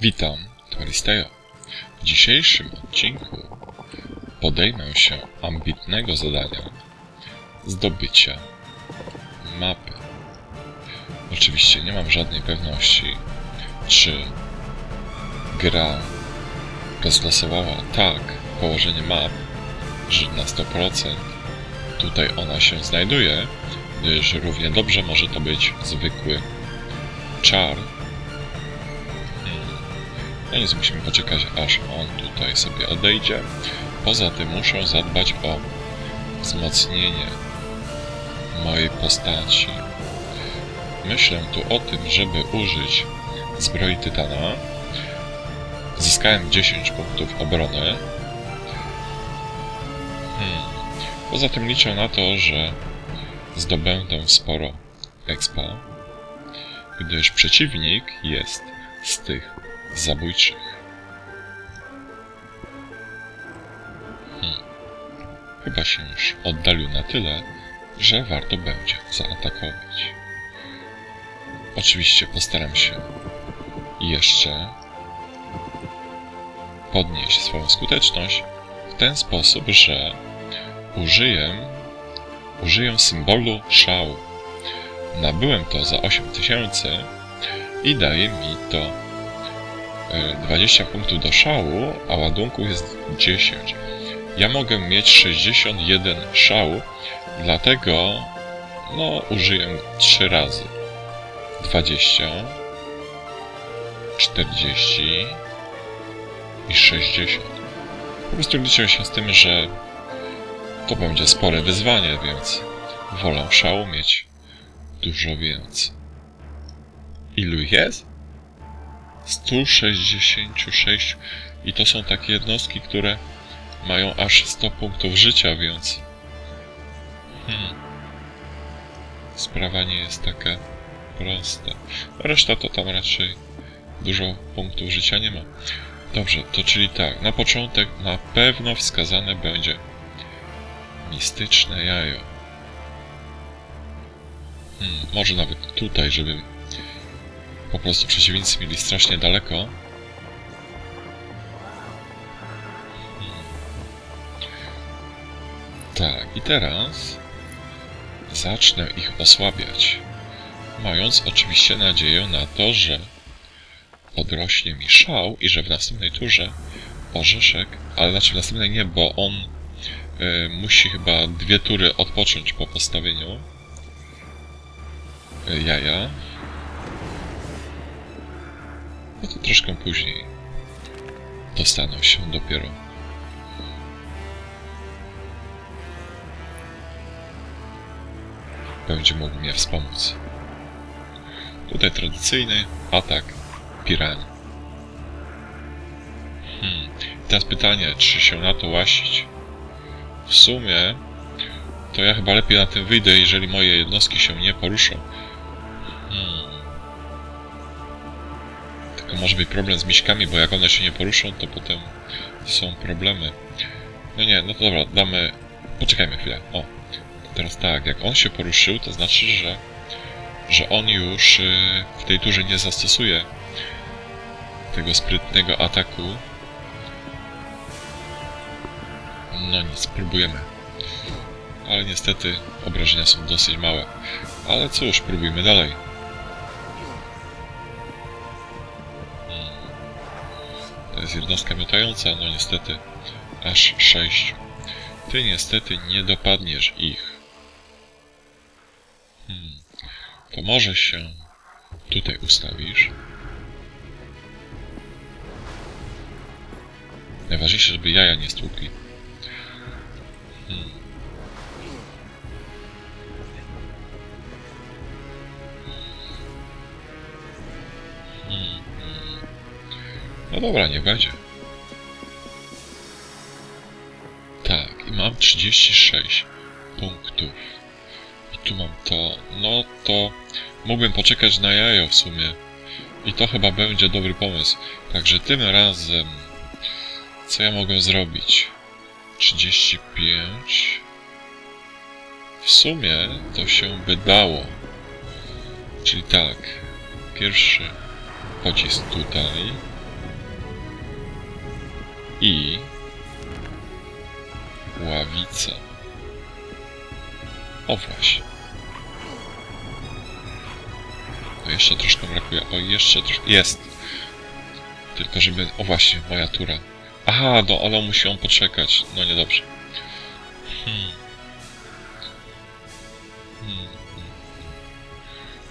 Witam, to Aristejo. W dzisiejszym odcinku podejmę się ambitnego zadania zdobycia mapy. Oczywiście nie mam żadnej pewności, czy gra rozlosowała tak położenie map, że na 100% tutaj ona się znajduje, gdyż równie dobrze może to być zwykły czar. No nic, musimy poczekać, aż on tutaj sobie odejdzie. Poza tym muszę zadbać o wzmocnienie mojej postaci. Myślę tu o tym, żeby użyć zbroi Tytana. Zyskałem 10 punktów obrony. Hmm. Poza tym liczę na to, że zdobędę sporo expa, gdyż przeciwnik jest z tych zabójczych. Hmm. Chyba się już oddalił na tyle, że warto będzie zaatakować. Oczywiście postaram się jeszcze podnieść swoją skuteczność w ten sposób, że użyję, użyję symbolu szału. Nabyłem to za 8000 i daje mi to 20 punktów do szału, a ładunku jest 10. Ja mogę mieć 61 szału, dlatego no użyję 3 razy. 20 40 i 60. Po prostu liczę się z tym, że to będzie spore wyzwanie, więc wolę szału mieć dużo więcej. Ilu jest? 166 i to są takie jednostki, które mają aż 100 punktów życia, więc hmm. sprawa nie jest taka prosta. Reszta to tam raczej dużo punktów życia nie ma. Dobrze, to czyli tak, na początek na pewno wskazane będzie mistyczne jajo. Hmm, może nawet tutaj, żeby po prostu przeciwnicy mieli strasznie daleko. Tak, i teraz zacznę ich osłabiać, mając oczywiście nadzieję na to, że podrośnie mi szał i że w następnej turze orzeszek, ale znaczy w następnej nie, bo on y, musi chyba dwie tury odpocząć po postawieniu y, jaja. No to troszkę później dostaną się dopiero. Będzie mógł mnie wspomóc. Tutaj tradycyjny atak pirani. Hmm. Teraz pytanie, czy się na to łasić? W sumie, to ja chyba lepiej na tym wyjdę, jeżeli moje jednostki się nie poruszą. Tylko może być problem z miśkami, bo jak one się nie poruszą, to potem są problemy. No nie, no to dobra, damy... Poczekajmy chwilę. O, to teraz tak, jak on się poruszył, to znaczy, że że on już y, w tej turze nie zastosuje tego sprytnego ataku. No nic, próbujemy. Ale niestety obrażenia są dosyć małe. Ale cóż, próbujmy dalej. Jest jednostka miotająca, no niestety aż 6. Ty niestety nie dopadniesz ich. Hmm. To może się tutaj ustawisz. Najważniejsze, żeby jaja nie stłukli. Hmm. No dobra, niech będzie. Tak, i mam 36 punktów. I tu mam to. No to mógłbym poczekać na jajo w sumie. I to chyba będzie dobry pomysł. Także tym razem co ja mogę zrobić? 35. W sumie to się by dało. Czyli tak. Pierwszy pocisk tutaj. I ławica. O właśnie. O, jeszcze troszkę brakuje. O, jeszcze troszkę. Jest! Tylko żeby... O właśnie, moja tura. Aha, no ale musi on poczekać. No niedobrze. Hmm. Hmm.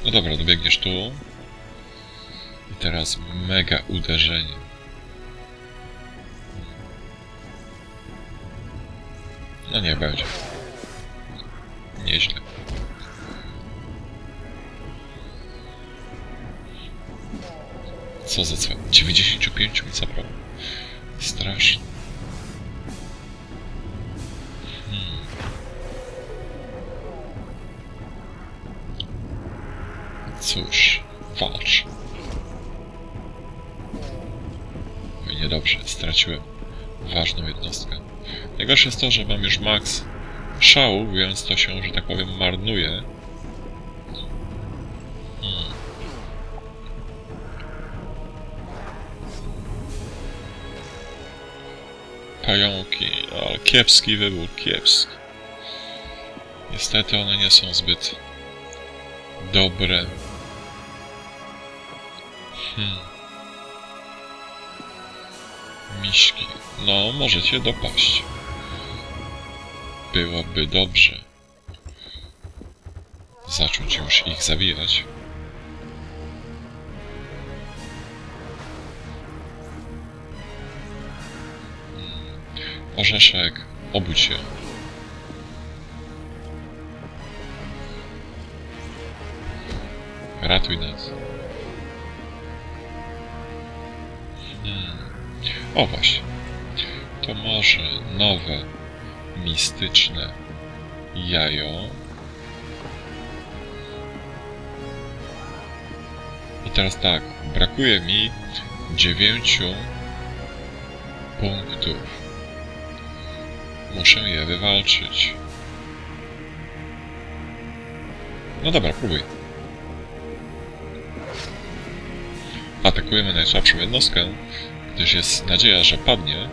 No dobra, dobiegniesz tu. I teraz mega uderzenie. No nie będzie. Nieźle. Co za cwa? 95 mi zabrał. Straszne. Hmm. Cóż, walcz. Oj, niedobrze, straciłem ważną jednostkę. Najgorsze jest to, że mam już max szału, więc to się, że tak powiem, marnuje. Hmm. Pająki, ale kiepski wybór, kiepski. Niestety one nie są zbyt dobre. Hmm. Miśki. No, możecie dopaść. Byłoby dobrze zacząć już ich zabijać. Hmm. Orzeszek, obudź się. Ratuj nas. Hmm. O właśnie. To może nowe, mistyczne jajo. I teraz tak, brakuje mi dziewięciu punktów. Muszę je wywalczyć. No dobra, próbuj. Atakujemy najsłabszą jednostkę, gdyż jest nadzieja, że padnie.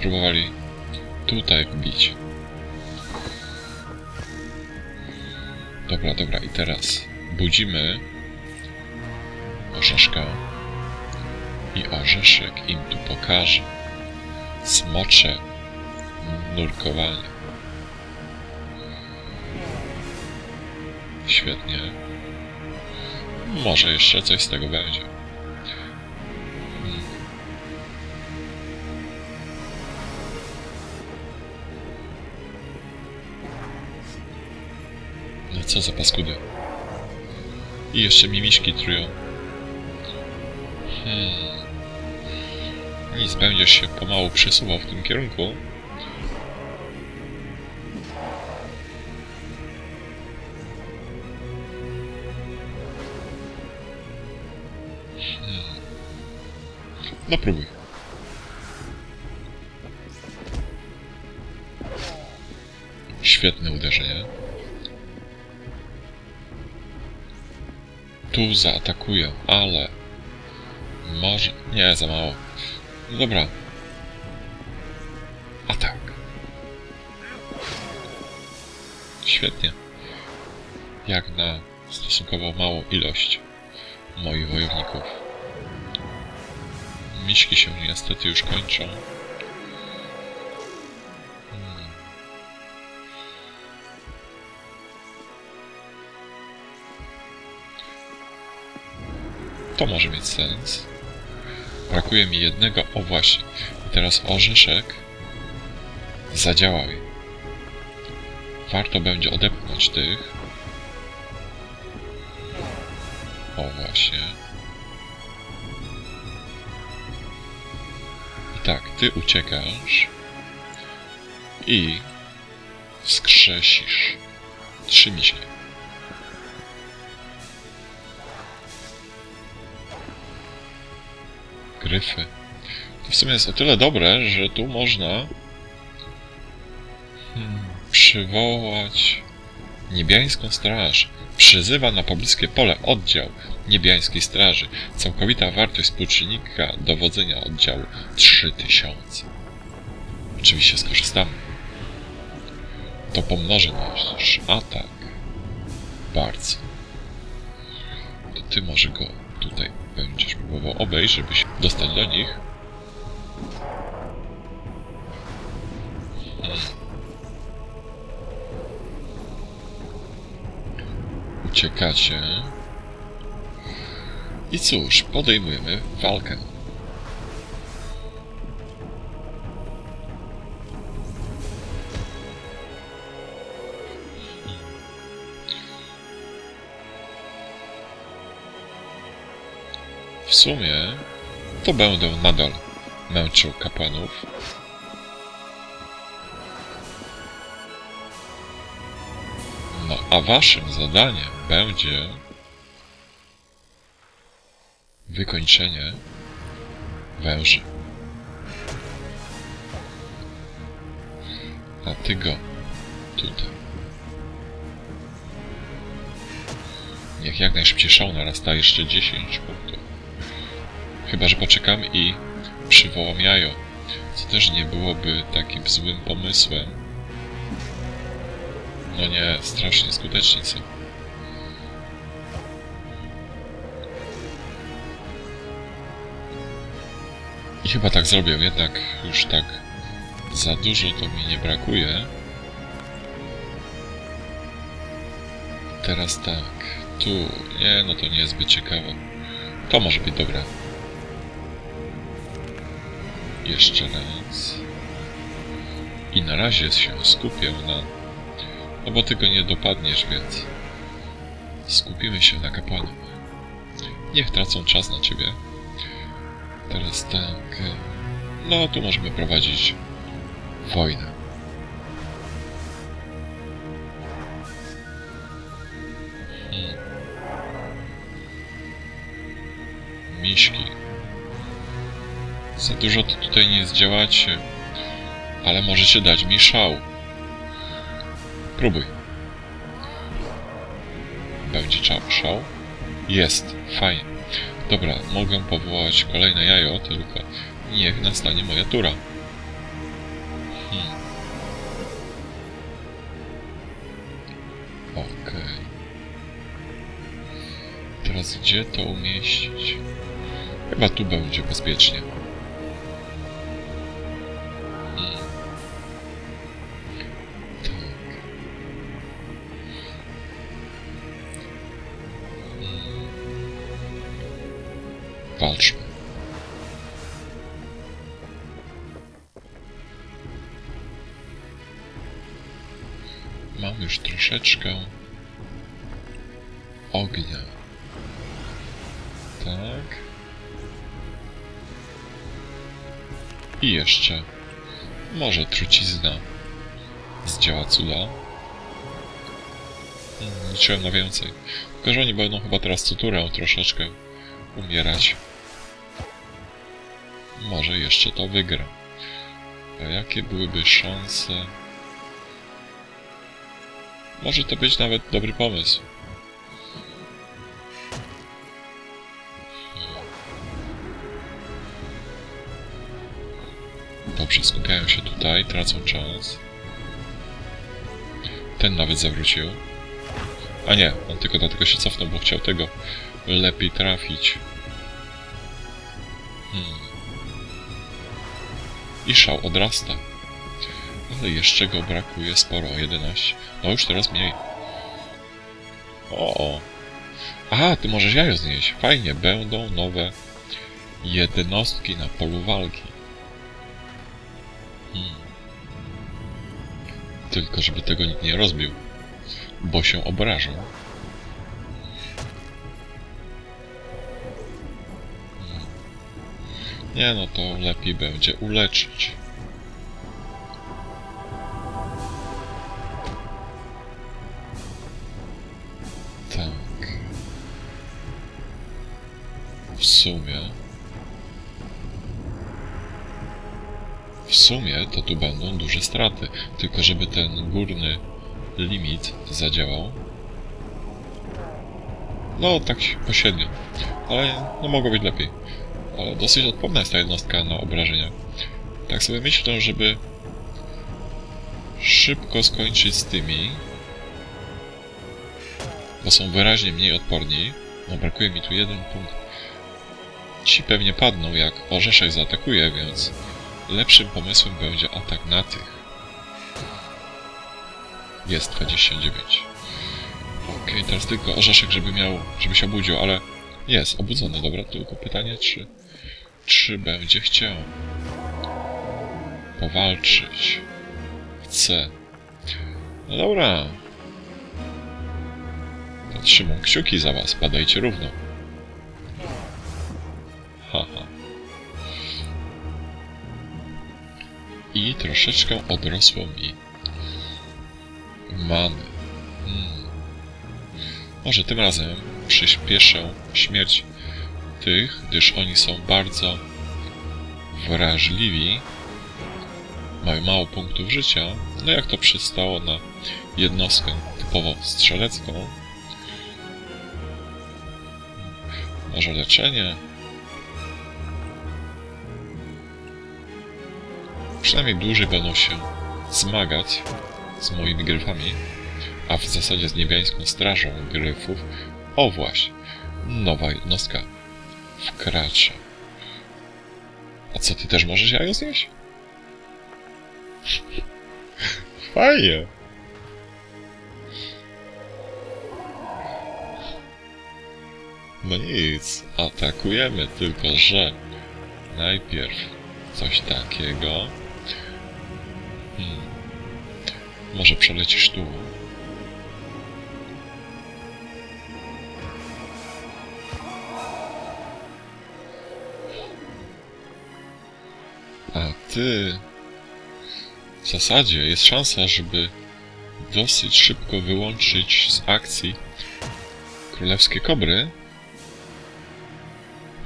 Próbowali tutaj wbić. Dobra, dobra, i teraz budzimy orzeszka i orzeszek im tu pokaże smocze nurkowanie. Świetnie. Może jeszcze coś z tego będzie. Co za paskudy. I jeszcze mimiśki trują. Hmm. Nic, będziesz się pomału przesuwał w tym kierunku. Hmm. No próbuj. Świetne uderzenie. Tu zaatakuję, ale... Może... Nie, za mało. No dobra. Atak. Świetnie. Jak na stosunkowo małą ilość moich wojowników. Miśki się niestety już kończą. To może mieć sens. Brakuje mi jednego. O właśnie. I teraz orzeszek zadziałaj. Warto będzie odepchnąć tych. O właśnie. I tak, ty uciekasz. I wskrzesisz trzy miśki. Gryfy. To w sumie jest o tyle dobre, że tu można przywołać niebiańską straż. Przyzywa na pobliskie pole oddział niebiańskiej straży. Całkowita wartość współczynnika dowodzenia oddziału 3000. Oczywiście skorzystamy. To pomnoży nasz atak. Bardzo. To ty może go tutaj będziesz próbował obejść, żeby się dostać do nich. Uciekacie. I cóż, podejmujemy walkę. Sumie to będę nadal męczył kapłanów. No, a waszym zadaniem będzie wykończenie węży. A ty go tutaj. Niech jak najszybciej szał narasta jeszcze 10 punktów. Chyba, że poczekam i przywołam jajo, co też nie byłoby takim złym pomysłem. No nie, strasznie skuteczni są. I chyba tak zrobię, jednak już tak za dużo to mi nie brakuje. Teraz tak, tu, nie, no to nie jest zbyt ciekawe. To może być dobre. Jeszcze raz. I na razie się skupię na... No bo ty go nie dopadniesz, więc... Skupimy się na kapłanach. Niech tracą czas na ciebie. Teraz tak... No, tu możemy prowadzić wojnę. Za dużo to tutaj nie zdziałacie, ale możecie dać mi szał. Próbuj. Będzie czał- szał? Jest, fajnie. Dobra, mogę powołać kolejne jajo, tylko niech nastanie moja tura. Hmm. Okej. Teraz gdzie to umieścić? Chyba tu będzie bezpiecznie. Już troszeczkę ognia. Tak. I jeszcze może trucizna zdziała cuda. Hmm, liczyłem na więcej. Tylko, że oni będą chyba teraz co turę troszeczkę umierać. Może jeszcze to wygra. A jakie byłyby szanse? Może to być nawet dobry pomysł. Dobrze, skupiają się tutaj, tracą czas. Ten nawet zawrócił. A nie, on tylko dlatego się cofnął, bo chciał tego lepiej trafić. Hmm. I szał odrasta. Ale jeszcze go brakuje sporo, 11. No już teraz mniej. O, o. Aha, ty możesz jajo znieść. Fajnie, będą nowe jednostki na polu walki. Hmm. Tylko, żeby tego nikt nie rozbił, bo się obrażą. Hmm. Nie no, to lepiej będzie uleczyć. Sumie. w sumie to tu będą duże straty. Tylko żeby ten górny limit zadziałał. No, tak pośrednio. Ale no mogło być lepiej. Ale dosyć odporna jest ta jednostka na obrażenia. Tak sobie myślę, żeby szybko skończyć z tymi, bo są wyraźnie mniej odporni. No, brakuje mi tu jeden punkt. Ci pewnie padną, jak orzeszek zaatakuje, więc lepszym pomysłem będzie atak na tych. Jest 29. Okej, teraz tylko orzeszek, żeby miał, żeby się obudził, ale jest obudzony, dobra, tylko pytanie, czy, czy będzie chciał powalczyć. Chce. No dobra. Trzymam kciuki za was, padajcie równo. I troszeczkę odrosło mi many. Hmm. Może tym razem przyspieszę śmierć tych, gdyż oni są bardzo wrażliwi, mają mało punktów życia, no jak to przystało na jednostkę typowo strzelecką. Może leczenie? Przynajmniej dłużej będą się zmagać z moimi gryfami, a w zasadzie z niebiańską strażą gryfów. O właśnie, nowa jednostka wkracza. A co, ty też możesz jajo zjeść? Fajnie. No nic, atakujemy, tylko że najpierw coś takiego. Może przelecisz tu. A ty... W zasadzie jest szansa, żeby dosyć szybko wyłączyć z akcji królewskie kobry.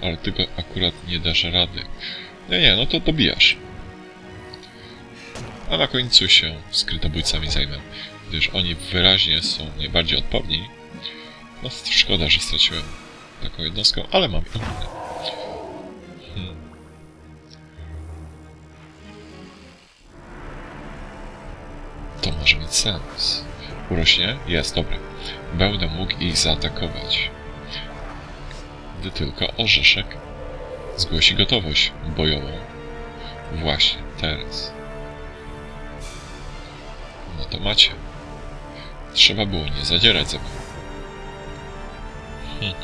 Ale tego akurat nie dasz rady. Nie, nie, no to dobijasz. A na końcu się skrytobójcami zajmę, gdyż oni wyraźnie są najbardziej odporni. No szkoda, że straciłem taką jednostkę, ale mam inne. Hmm. To może mieć sens. Urośnie? Jest, dobra. Będę mógł ich zaatakować. Gdy tylko orzeszek zgłosi gotowość bojową. Właśnie, teraz. No to macie. Trzeba było nie zadzierać ze mną. Hmm.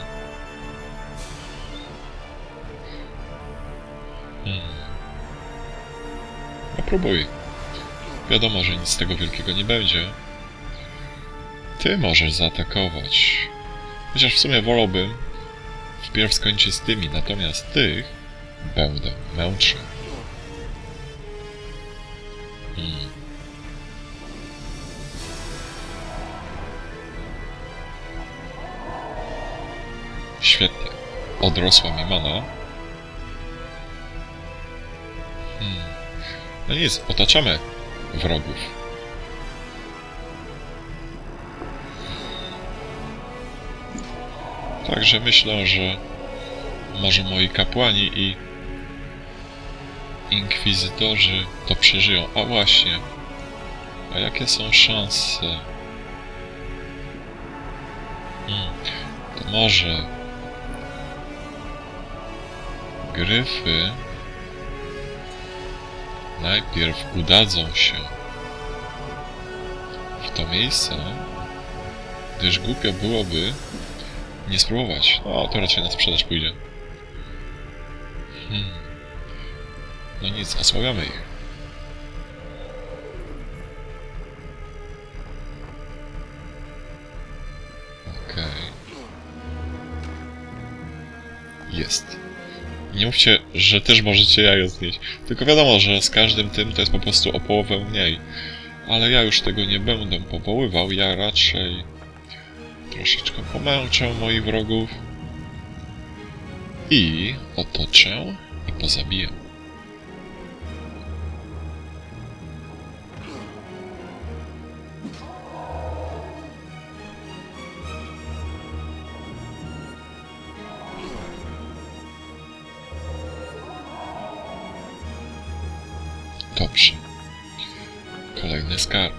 No próbuj. Wiadomo, że nic z tego wielkiego nie będzie. Ty możesz zaatakować. Chociaż w sumie wolałbym wpierw skończyć z tymi, natomiast tych będę męczył. Hmm. Świetnie. Odrosła mi mana. Hmm. No nic, otaczamy wrogów. Także myślę, że może moi kapłani i inkwizytorzy to przeżyją. A właśnie, a jakie są szanse? Hmm, to może gryfy najpierw udadzą się w to miejsce, gdyż głupio byłoby nie spróbować. No, to raczej na sprzedaż pójdzie. Hmm. No nic, osłabiamy ich. Nie mówcie, że też możecie jajo znieść. Tylko wiadomo, że z każdym tym to jest po prostu o połowę mniej. Ale ja już tego nie będę powoływał, ja raczej troszeczkę pomęczę moich wrogów i otoczę i pozabiję. Kolejny skarb.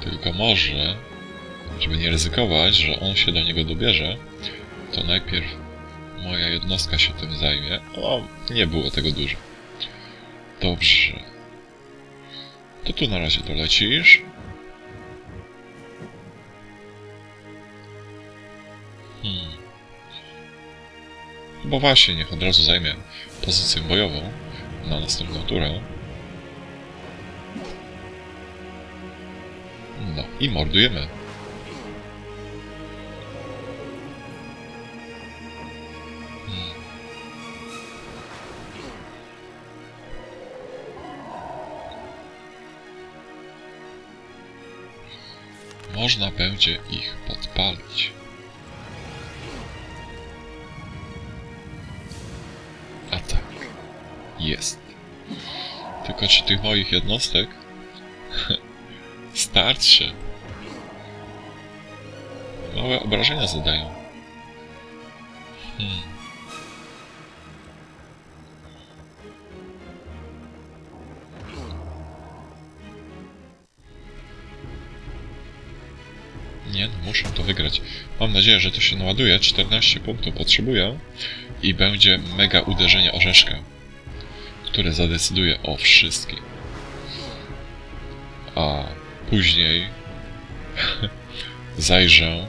Tylko może, żeby nie ryzykować, że on się do niego dobierze, to najpierw moja jednostka się tym zajmie. O, nie było tego dużo. Dobrze. To tu na razie dolecisz. Bo właśnie, niech od razu zajmie pozycję bojową na następną turę. No i mordujemy. Hmm. Można będzie ich podpalić. Jest. Tylko czy tych moich jednostek starczy? Małe obrażenia zadają. Hmm. Nie, no muszę to wygrać. Mam nadzieję, że to się naładuje. 14 punktów potrzebuję i będzie mega uderzenie orzeszka, które zadecyduje o wszystkim. A później zajrzę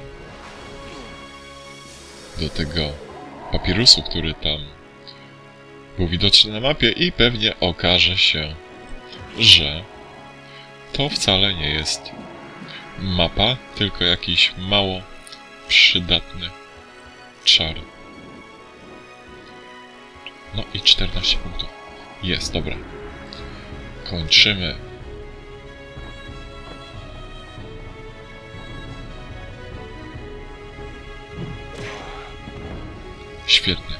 do tego papirusu, który tam był widoczny na mapie i pewnie okaże się, że to wcale nie jest mapa, tylko jakiś mało przydatny czar. No i 14 punktów. Jest, dobra. Kończymy. Świetnie.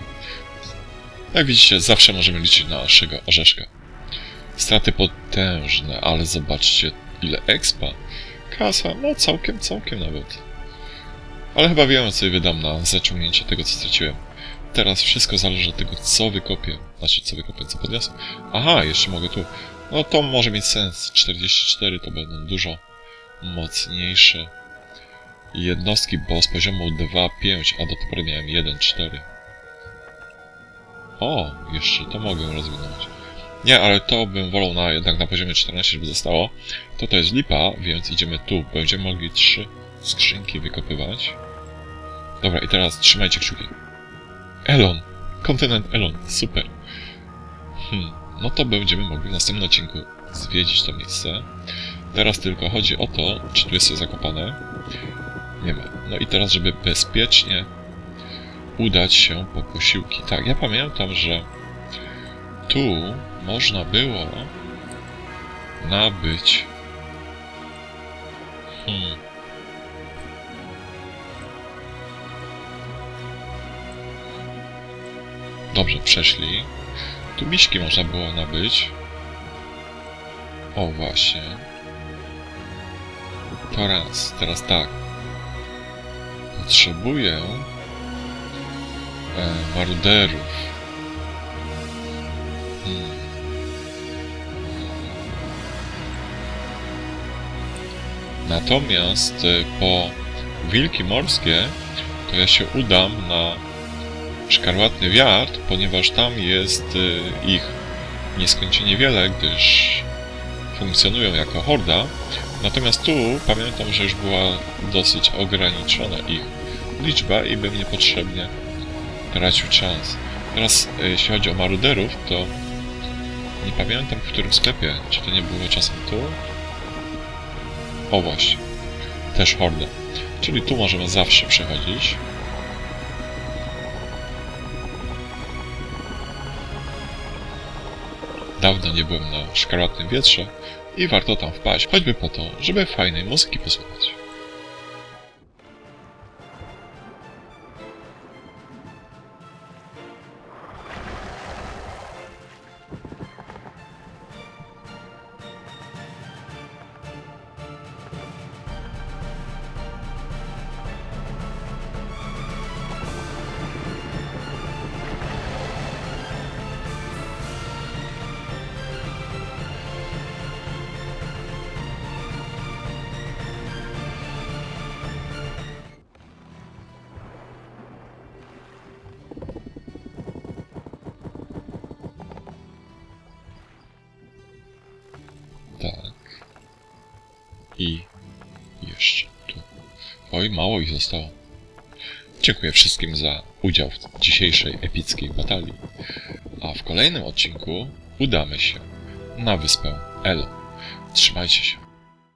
Jak widzicie, zawsze możemy liczyć na naszego orzeszka. Straty potężne, ale zobaczcie ile expa. Kasa, no całkiem, całkiem nawet. Ale chyba wiem, co wydam na zaciągnięcie tego, co straciłem. Teraz wszystko zależy od tego, co wykopię. Znaczy, co wykopię, co podniosę. Aha, jeszcze mogę tu. No to może mieć sens. 44 to będą dużo mocniejsze jednostki, bo z poziomu 2-5, a do tej pory miałem 1-4. O, jeszcze to mogę rozwinąć. Nie, ale to bym wolał na, jednak na poziomie 14, żeby zostało. To to jest lipa, więc idziemy tu. Będziemy mogli trzy skrzynki wykopywać. Dobra, i teraz trzymajcie kciuki. Elon! Kontynent Elon, super. Hmm, no to będziemy mogli w następnym odcinku zwiedzić to miejsce. Teraz tylko chodzi o to, czy tu jest zakopane. Nie ma. No i teraz, żeby bezpiecznie udać się po posiłki. Tak, ja pamiętam, że tu można było nabyć. Hmm. Dobrze, przeszli. Tu miśki można było nabyć. O, właśnie. To raz. Teraz tak. Potrzebuję e, maruderów. Hmm. Natomiast e, po wilki morskie to ja się udam na szkarłatny wiatr, ponieważ tam jest e, ich nieskończenie wiele, gdyż funkcjonują jako horda. Natomiast tu pamiętam, że już była dosyć ograniczona ich liczba i bym niepotrzebnie tracił czas. Teraz e, jeśli chodzi o maruderów, to nie pamiętam w którym sklepie. Czy to nie było czasem tu? O właśnie. Też horda. Czyli tu możemy zawsze przechodzić. Dawno nie byłem na szkarłatnym wietrze i warto tam wpaść, choćby po to, żeby fajnej muzyki posłuchać. Oj, mało ich zostało. Dziękuję wszystkim za udział w dzisiejszej epickiej batalii. A w kolejnym odcinku udamy się na wyspę Elo. Trzymajcie się.